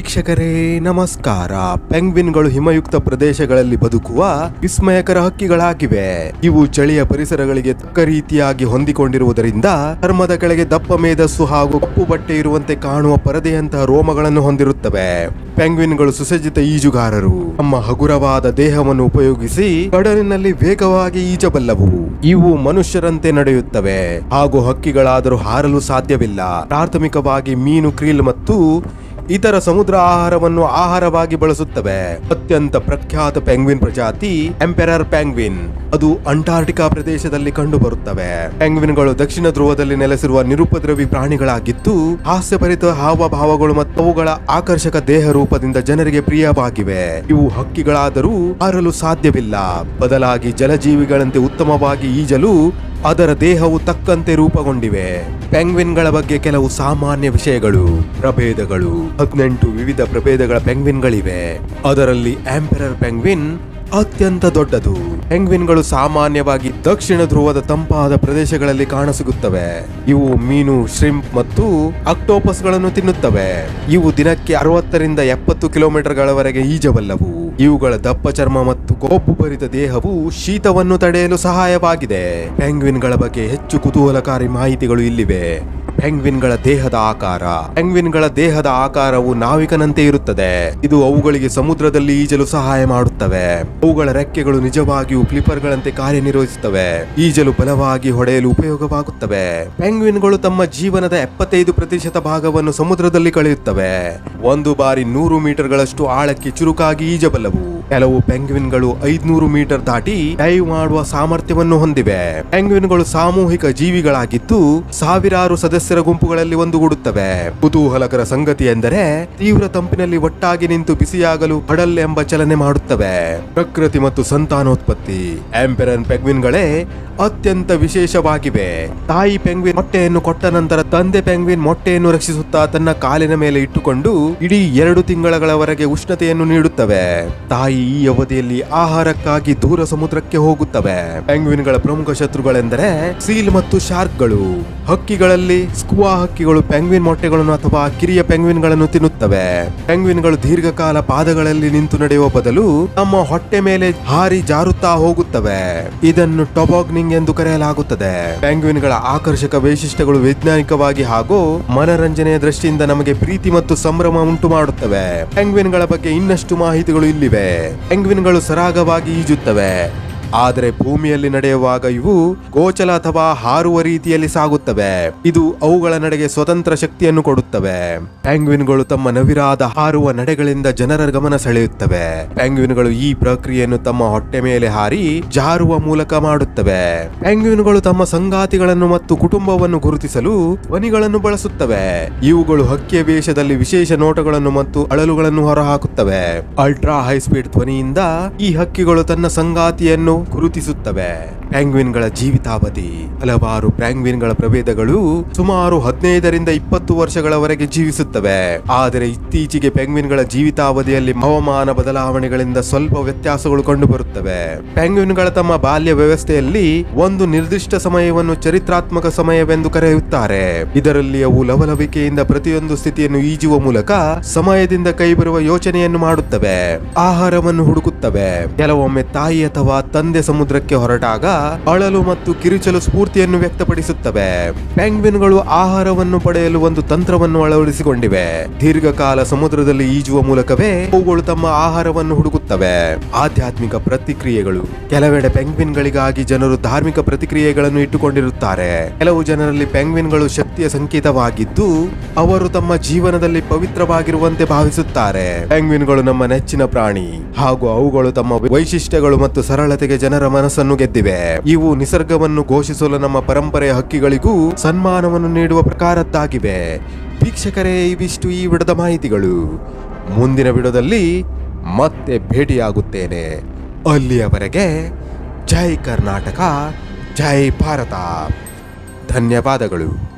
ವೀಕ್ಷಕರೇ, ನಮಸ್ಕಾರ. ಪೆಂಗ್ವಿನ್ಗಳು ಹಿಮಯುಕ್ತ ಪ್ರದೇಶಗಳಲ್ಲಿ ಬದುಕುವ ವಿಸ್ಮಯಕರ ಹಕ್ಕಿಗಳಾಗಿವೆ. ಇವು ಚಳಿಯ ಪರಿಸರಗಳಿಗೆ ತಕ್ಕ ರೀತಿಯಾಗಿ ಹೊಂದಿಕೊಂಡಿರುವುದರಿಂದ ಚರ್ಮದ ಕೆಳಗೆ ದಪ್ಪ ಮೇಧಸ್ಸು ಹಾಗೂ ಕಪ್ಪು ಬಟ್ಟೆ ಇರುವಂತೆ ಕಾಣುವ ಪರದೆಯಂತಹ ರೋಮಗಳನ್ನು ಹೊಂದಿರುತ್ತವೆ. ಪೆಂಗ್ವಿನ್ಗಳು ಸುಸಜ್ಜಿತ ಈಜುಗಾರರು. ತಮ್ಮ ಹಗುರವಾದ ದೇಹವನ್ನು ಉಪಯೋಗಿಸಿ ಕಡಲಿನಲ್ಲಿ ವೇಗವಾಗಿ ಈಜಬಲ್ಲವು. ಇವು ಮನುಷ್ಯರಂತೆ ನಡೆಯುತ್ತವೆ. ಹಾಗೂ ಹಕ್ಕಿಗಳಾದರೂ ಹಾರಲು ಸಾಧ್ಯವಿಲ್ಲ. ಪ್ರಾಥಮಿಕವಾಗಿ ಮೀನು, ಕ್ರೀಲ್ ಮತ್ತು ಇತರ ಸಮುದ್ರ ಆಹಾರವನ್ನು ಆಹಾರವಾಗಿ ಬಳಸುತ್ತವೆ. ಅತ್ಯಂತ ಪ್ರಖ್ಯಾತ ಪೆಂಗ್ವಿನ್ ಪ್ರಜಾತಿ ಎಂಪೆರರ್ ಪೆಂಗ್ವಿನ್ ಅದು ಅಂಟಾರ್ಟಿಕಾ ಪ್ರದೇಶದಲ್ಲಿ ಕಂಡುಬರುತ್ತವೆ. ಪೆಂಗ್ವಿನ್ಗಳು ದಕ್ಷಿಣ ಧ್ರುವದಲ್ಲಿ ನೆಲೆಸಿರುವ ನಿರುಪದ್ರವಿ ಪ್ರಾಣಿಗಳಾಗಿದ್ದು, ಹಾಸ್ಯಭರಿತ ಹಾವಭಾವಗಳು ಮತ್ತು ಅವುಗಳ ಆಕರ್ಷಕ ದೇಹ ರೂಪದಿಂದ ಜನರಿಗೆ ಪ್ರಿಯವಾಗಿವೆ. ಇವು ಹಕ್ಕಿಗಳಾದರೂ ಹಾರಲು ಸಾಧ್ಯವಿಲ್ಲ. ಬದಲಾಗಿ ಜಲಜೀವಿಗಳಂತೆ ಉತ್ತಮವಾಗಿ ಈಜಲು ಅದರ ದೇಹವು ತಕ್ಕಂತೆ ರೂಪುಗೊಂಡಿವೆ. ಪೆಂಗ್ವಿನ್ಗಳ ಬಗ್ಗೆ ಕೆಲವು ಸಾಮಾನ್ಯ ವಿಷಯಗಳು, ಪ್ರಭೇದಗಳು. ಹದಿನೆಂಟು ವಿವಿಧ ಪ್ರಭೇದಗಳ ಪೆಂಗ್ವಿನ್ಗಳಿವೆ. ಅದರಲ್ಲಿ ಆಂಪೆರರ್ ಪೆಂಗ್ವಿನ್ ಅತ್ಯಂತ ದೊಡ್ಡದು. ಪೆಂಗ್ವಿನ್ಗಳು ಸಾಮಾನ್ಯವಾಗಿ ದಕ್ಷಿಣ ಧ್ರುವದ ತಂಪಾದ ಪ್ರದೇಶಗಳಲ್ಲಿ ಕಾಣಸಿಗುತ್ತವೆ. ಇವು ಮೀನು, ಶ್ರಿಂಪ್ ಮತ್ತು ಅಕ್ಟೋಪಸ್ಗಳನ್ನು ತಿನ್ನುತ್ತವೆ. ಇವು ದಿನಕ್ಕೆ ಅರವತ್ತರಿಂದ ಎಪ್ಪತ್ತು ಕಿಲೋಮೀಟರ್ಗಳವರೆಗೆ ಈಜಬಲ್ಲವು. ಇವುಗಳ ದಪ್ಪ ಚರ್ಮ ಮತ್ತು ಕೊಬ್ಬು ಭರಿತ ದೇಹವು ಶೀತವನ್ನು ತಡೆಯಲು ಸಹಾಯವಾಗಿದೆ. ಪೆಂಗ್ವಿನ್ಗಳ ಬಗ್ಗೆ ಹೆಚ್ಚು ಕುತೂಹಲಕಾರಿ ಮಾಹಿತಿಗಳು ಇಲ್ಲಿವೆ. ಪೆಂಗ್ವಿನ್ಗಳ ದೇಹದ ಆಕಾರ. ಪೆಂಗ್ವಿನ್ಗಳ ದೇಹದ ಆಕಾರವು ನಾವಿಕನಂತೆ ಇರುತ್ತದೆ. ಇದು ಅವುಗಳಿಗೆ ಸಮುದ್ರದಲ್ಲಿ ಈಜಲು ಸಹಾಯ ಮಾಡುತ್ತವೆ. ಅವುಗಳ ರೆಕ್ಕೆಗಳು ನಿಜವಾಗಿಯೂ ಫ್ಲಿಪರ್ಗಳಂತೆ ಕಾರ್ಯನಿರ್ವಹಿಸುತ್ತವೆ. ಈಜಲು ಬಲವಾಗಿ ಹೊಡೆಯಲು ಉಪಯೋಗವಾಗುತ್ತವೆ. ಪೆಂಗ್ವಿನ್ಗಳು ತಮ್ಮ ಜೀವನದ ಎಪ್ಪತ್ತೈದು ಪ್ರತಿಶತ ಭಾಗವನ್ನು ಸಮುದ್ರದಲ್ಲಿ ಕಳೆಯುತ್ತವೆ. ಒಂದು ಬಾರಿ ನೂರು ಮೀಟರ್ಗಳಷ್ಟು ಆಳಕ್ಕೆ ಚುರುಕಾಗಿ ಈಜಬಲ್ಲವು. ಕೆಲವು ಪೆಂಗ್ವಿನ್ಗಳು ಐದ್ನೂರು ಮೀಟರ್ ದಾಟಿ ಡೈವ್ ಮಾಡುವ ಸಾಮರ್ಥ್ಯವನ್ನು ಹೊಂದಿವೆ. ಪೆಂಗ್ವಿನ್ಗಳು ಸಾಮೂಹಿಕ ಜೀವಿಗಳಾಗಿದ್ದು ಸಾವಿರಾರು ಸದಸ್ಯರ ಗುಂಪುಗಳಲ್ಲಿ ಒಂದುಗೂಡುತ್ತವೆ. ಕುತೂಹಲಕರ ಸಂಗತಿ ಎಂದರೆ ತೀವ್ರ ತಂಪಿನಲ್ಲಿ ಒಟ್ಟಾಗಿ ನಿಂತು ಬಿಸಿಯಾಗಲು ಕಡಲ್ ಎಂಬ ಚಲನೆ ಮಾಡುತ್ತವೆ. ಪ್ರಕೃತಿ ಮತ್ತು ಸಂತಾನೋತ್ಪತ್ತಿ. ಆಂಪೆರನ್ ಪೆಂಗ್ವಿನ್ಗಳೇ ಅತ್ಯಂತ ವಿಶೇಷವಾಗಿವೆ. ತಾಯಿ ಪೆಂಗ್ವಿನ್ ಮೊಟ್ಟೆಯನ್ನು ಕೊಟ್ಟ ನಂತರ ತಂದೆ ಪೆಂಗ್ವಿನ್ ಮೊಟ್ಟೆಯನ್ನು ರಕ್ಷಿಸುತ್ತಾ ತನ್ನ ಕಾಲಿನ ಮೇಲೆ ಇಟ್ಟುಕೊಂಡು ಇಡೀ ಎರಡು ತಿಂಗಳಗಳವರೆಗೆ ಉಷ್ಣತೆಯನ್ನು ನೀಡುತ್ತವೆ. ತಾಯಿ ಈ ಅವಧಿಯಲ್ಲಿ ಆಹಾರಕ್ಕಾಗಿ ದೂರ ಸಮುದ್ರಕ್ಕೆ ಹೋಗುತ್ತವೆ. ಪೆಂಗ್ವಿನ್ಗಳ ಪ್ರಮುಖ ಶತ್ರುಗಳೆಂದರೆ ಸೀಲ್ ಮತ್ತು ಶಾರ್ಕ್ಗಳು. ಹಕ್ಕಿಗಳಲ್ಲಿ ಸ್ಕುವಾ ಹಕ್ಕಿಗಳು ಪೆಂಗ್ವಿನ್ ಮೊಟ್ಟೆಗಳನ್ನು ಅಥವಾ ಕಿರಿಯ ಪೆಂಗ್ವಿನ್ಗಳನ್ನು ತಿನ್ನುತ್ತವೆ. ಪೆಂಗ್ವಿನ್ಗಳು ದೀರ್ಘಕಾಲ ಪಾದಗಳಲ್ಲಿ ನಿಂತು ನಡೆಯುವ ಬದಲು ತಮ್ಮ ಹೊಟ್ಟೆ ಮೇಲೆ ಹಾರಿ ಜಾರುತ್ತಾ ಹೋಗುತ್ತವೆ. ಇದನ್ನು ಟೊಬಾಗ್ನಿಂಗ್ ಎಂದು ಕರೆಯಲಾಗುತ್ತದೆ. ಪೆಂಗ್ವಿನ್ಗಳ ಆಕರ್ಷಕ ವೈಶಿಷ್ಟ್ಯಗಳು ವೈಜ್ಞಾನಿಕವಾಗಿ ಹಾಗೂ ಮನರಂಜನೆಯ ದೃಷ್ಟಿಯಿಂದ ನಮಗೆ ಪ್ರೀತಿ ಮತ್ತು ಸಂಭ್ರಮ ಉಂಟು ಮಾಡುತ್ತವೆ ಪೆಂಗ್ವಿನ್ಗಳ ಬಗ್ಗೆ ಇನ್ನಷ್ಟು ಮಾಹಿತಿಗಳು ಇಲ್ಲಿವೆ. ಪೆಂಗ್ವಿನ್ಗಳು ಸರಾಗವಾಗಿ ಈಜುತ್ತವೆ. ಆದರೆ ಭೂಮಿಯಲ್ಲಿ ನಡೆಯುವಾಗ ಇವು ಗೋಚಲ ಅಥವಾ ಹಾರುವ ರೀತಿಯಲ್ಲಿ ಸಾಗುತ್ತವೆ. ಇದು ಅವುಗಳ ನಡೆಗೆ ಸ್ವತಂತ್ರ ಶಕ್ತಿಯನ್ನು ಕೊಡುತ್ತವೆ. ಪ್ಯಾಂಗ್ವಿನ್ಗಳು ತಮ್ಮ ನವಿರಾದ ಹಾರುವ ನಡೆಗಳಿಂದ ಜನರ ಗಮನ ಸೆಳೆಯುತ್ತವೆ. ಪ್ಯಾಂಗ್ವಿನ್ಗಳು ಈ ಪ್ರಕ್ರಿಯೆಯನ್ನು ತಮ್ಮ ಹೊಟ್ಟೆ ಮೇಲೆ ಹಾರಿ ಜಾರುವ ಮೂಲಕ ಮಾಡುತ್ತವೆ. ಪ್ಯಾಂಗ್ವಿನ್ಗಳು ತಮ್ಮ ಸಂಗಾತಿಗಳನ್ನು ಮತ್ತು ಕುಟುಂಬವನ್ನು ಗುರುತಿಸಲು ಧ್ವನಿಗಳನ್ನು ಬಳಸುತ್ತವೆ. ಇವುಗಳು ಹಕ್ಕಿಯ ವೇಷದಲ್ಲಿ ವಿಶೇಷ ನೋಟಗಳನ್ನು ಮತ್ತು ಅಳಲುಗಳನ್ನು ಹೊರಹಾಕುತ್ತವೆ. ಅಲ್ಟ್ರಾ ಹೈ ಸ್ಪೀಡ್ ಧ್ವನಿಯಿಂದ ಈ ಹಕ್ಕಿಗಳು ತನ್ನ ಸಂಗಾತಿಯನ್ನು ಗುರುತಿಸುತ್ತವೆ. ಪ್ಯಾಂಗ್ವಿನ್ಗಳ ಜೀವಿತಾವಧಿ. ಹಲವಾರು ಪ್ಯಾಂಗ್ವಿನ್ಗಳ ಪ್ರಭೇದಗಳು ಸುಮಾರು ಹದಿನೈದರಿಂದ ಇಪ್ಪತ್ತು ವರ್ಷಗಳವರೆಗೆ ಜೀವಿಸುತ್ತವೆ. ಆದರೆ ಇತ್ತೀಚೆಗೆ ಪೆಂಗ್ವಿನ್ಗಳ ಜೀವಿತಾವಧಿಯಲ್ಲಿ ಹವಾಮಾನ ಬದಲಾವಣೆಗಳಿಂದ ಸ್ವಲ್ಪ ವ್ಯತ್ಯಾಸಗಳು ಕಂಡುಬರುತ್ತವೆ. ಪೆಂಗ್ವಿನ್ಗಳ ತಮ್ಮ ಬಾಲ್ಯ ವ್ಯವಸ್ಥೆಯಲ್ಲಿ ಒಂದು ನಿರ್ದಿಷ್ಟ ಸಮಯವನ್ನು ಚರಿತ್ರಾತ್ಮಕ ಸಮಯವೆಂದು ಕರೆಯುತ್ತಾರೆ. ಇದರಲ್ಲಿ ಅವು ಲವಲವಿಕೆಯಿಂದ ಪ್ರತಿಯೊಂದು ಸ್ಥಿತಿಯನ್ನು ಈಜುವ ಮೂಲಕ ಸಮಯದಿಂದ ಕೈಬರುವ ಯೋಚನೆಯನ್ನು ಮಾಡುತ್ತವೆ. ಆಹಾರವನ್ನು ಹುಡುಕುತ್ತವೆ. ಕೆಲವೊಮ್ಮೆ ತಾಯಿ ಅಥವಾ ತಂದೆ ಸಮುದ್ರಕ್ಕೆ ಹೊರಟಾಗ ಅಳಲು ಮತ್ತು ಕಿರುಚಲು ಸ್ಫೂರ್ತಿಯನ್ನು ವ್ಯಕ್ತಪಡಿಸುತ್ತವೆ. ಪೆಂಗ್ವಿನ್ಗಳು ಆಹಾರವನ್ನು ಪಡೆಯಲು ಒಂದು ತಂತ್ರವನ್ನು ಅಳವಡಿಸಿಕೊಂಡಿವೆ. ದೀರ್ಘಕಾಲ ಸಮುದ್ರದಲ್ಲಿ ಈಜುವ ಮೂಲಕವೇ ಅವುಗಳು ತಮ್ಮ ಆಹಾರವನ್ನು ಹುಡುಕುತ್ತವೆ. ಆಧ್ಯಾತ್ಮಿಕ ಪ್ರತಿಕ್ರಿಯೆಗಳು. ಕೆಲವೆಡೆ ಪೆಂಗ್ವಿನ್ಗಳಿಗಾಗಿ ಜನರು ಧಾರ್ಮಿಕ ಪ್ರತಿಕ್ರಿಯೆಗಳನ್ನು ಇಟ್ಟುಕೊಂಡಿರುತ್ತಾರೆ. ಕೆಲವು ಜನರಲ್ಲಿ ಪೆಂಗ್ವಿನ್ಗಳು ಶಕ್ತಿಯ ಸಂಕೇತವಾಗಿದ್ದು, ಅವರು ತಮ್ಮ ಜೀವನದಲ್ಲಿ ಪವಿತ್ರವಾಗಿರುವಂತೆ ಭಾವಿಸುತ್ತಾರೆ. ಪೆಂಗ್ವಿನ್ಗಳು ನಮ್ಮ ನೆಚ್ಚಿನ ಪ್ರಾಣಿ. ಹಾಗೂ ಅವುಗಳು ತಮ್ಮ ವೈಶಿಷ್ಟ್ಯಗಳು ಮತ್ತು ಸರಳತೆಗೆ ಜನರ ಮನಸ್ಸನ್ನು ಗೆದ್ದಿವೆ. ಇವು ನಿಸರ್ಗವನ್ನು ಘೋಷಿಸಲು ನಮ್ಮ ಪರಂಪರೆಯ ಹಕ್ಕಿಗಳಿಗೂ ಸನ್ಮಾನವನ್ನು ನೀಡುವ ಪ್ರಕಾರದ್ದಾಗಿವೆ. ವೀಕ್ಷಕರೇ, ಇವಿಷ್ಟು ಈ ವಿಡದ ಮಾಹಿತಿಗಳು. ಮುಂದಿನ ವಿಡದಲ್ಲಿ ಮತ್ತೆ ಭೇಟಿಯಾಗುತ್ತೇನೆ. ಅಲ್ಲಿಯವರೆಗೆ ಜೈ ಕರ್ನಾಟಕ, ಜೈ ಭಾರತ. ಧನ್ಯವಾದಗಳು.